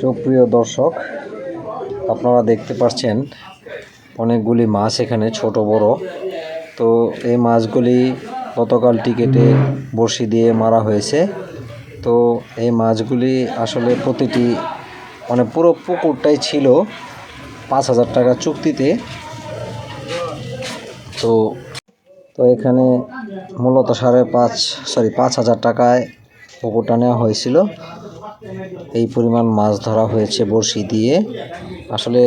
সুপ্রিয় দর্শক, আপনারা দেখতে পাচ্ছেন অনেকগুলি মাছ এখানে ছোট বড়। তো এই মাছগুলি গতকাল টিকেটে বড়শি দিয়ে মারা হয়েছে। তো এই মাছগুলি আসলে প্রতিটি মানে পুরো পুকুরটাই ছিল পাঁচ হাজার টাকা চুক্তিতে। তো তো এখানে মূলত সাড়ে পাঁচ সরি পাঁচ হাজার টাকায় পুকুরটা নেওয়া হয়েছিল। এই পরিমাণ মাছ ধরা হয়েছে বড়শি দিয়ে। আসলে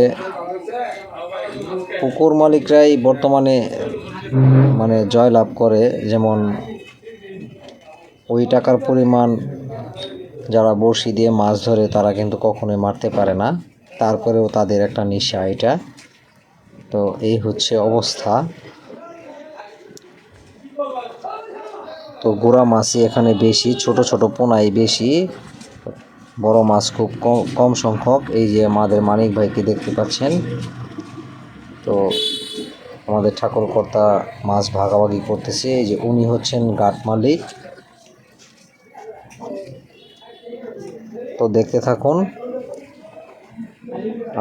পুকুর মালিকরাই বর্তমানে মানে জয়লাভ করে, যেমন ওই টাকার পরিমাণ যারা বড়শি দিয়ে মাছ ধরে, তারা কিন্তু কখনোই মারতে পারে না। তারপরেও তাদের একটা নেশা এটা। তো এই হচ্ছে অবস্থা। তো গোড়া মাছই এখানে বেশি, ছোট ছোট পোনাই বেশি। বড় মাছ খুব কম সংখ্যক। এই যে আমাদের মানিক ভাইকে দেখতে পাচ্ছেন। তো আমাদের ঠাকুরকর্তা মাছ ভাগাভাগি করতেছে। এই যে উনি হচ্ছেন গাট মালিক। তো দেখতে থাকুন।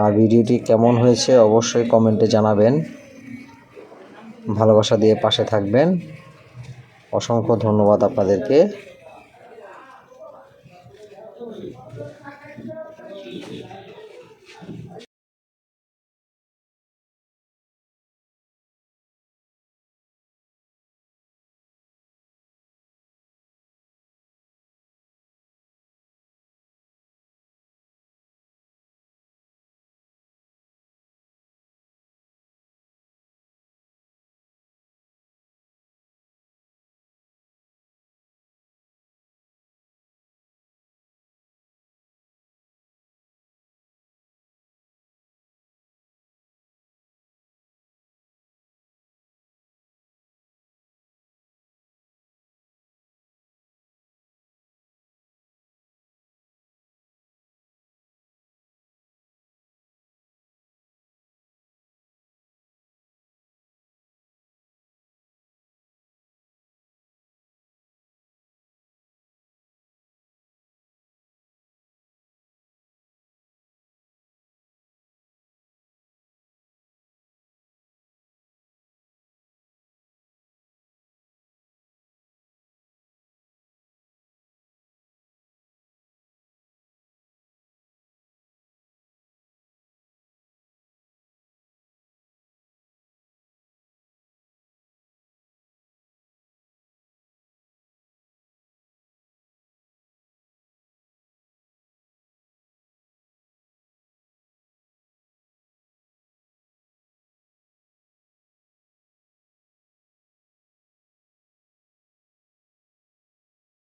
আর ভিডিওটি কেমন হয়েছে অবশ্যই কমেন্টে জানাবেন। ভালোবাসা দিয়ে পাশে থাকবেন। অসংখ্য ধন্যবাদ আপনাদেরকে।